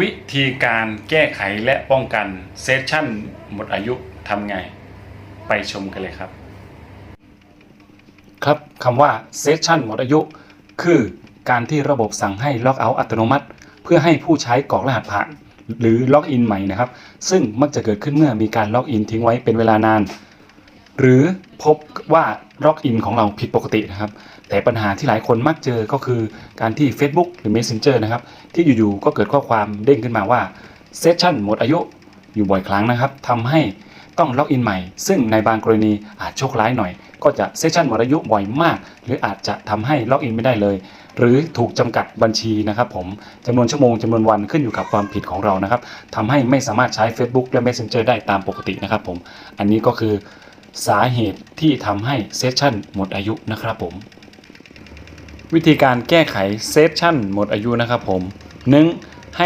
วิธีการแก้ไขและป้องกันเซสชั่นหมดอายุทำไง ไปชมกันเลยครับ ครับคำว่าเซสชั่นหมดอายุ คือการที่ระบบสั่งให้ล็อกเอาท์อัตโนมัติ เพื่อให้ผู้ใช้กรอกรหัสผ่านหรือล็อกอินใหม่นะครับ ซึ่งมักจะเกิดขึ้นเมื่อมีการล็อกอินทิ้งไว้เป็นเวลานาน หรือพบว่าล็อกอินของเราผิดปกตินะครับ แต่ปัญหาที่หลายคนมักเจอก็คือการที่ Facebook หรือ Messenger นะครับ ที่อยู่ๆก็เกิดข้อความเด้งขึ้นมาว่าเซสชันหมดอายุอยู่บ่อยครั้งนะครับทำให้ต้องล็อกอินใหม่ ซึ่งในบางกรณีอาจโชคร้ายหน่อย ก็จะเซสชันหมดอายุบ่อยมาก หรืออาจจะทำให้ล็อกอินไม่ได้เลย หรือถูกจำกัดบัญชีนะครับผมจำนวนชั่วโมงจำนวนวันขึ้นอยู่กับความผิดของเรานะครับทำให้ไม่สามารถใช้ Facebook และ Messenger ได้ตามปกตินะครับผม อันนี้ก็คือ สาเหตุที่ทำให้เซสชันหมดอายุนะครับผม วิธีการแก้ไขเซสชันหมดอายุนะครับผม 1.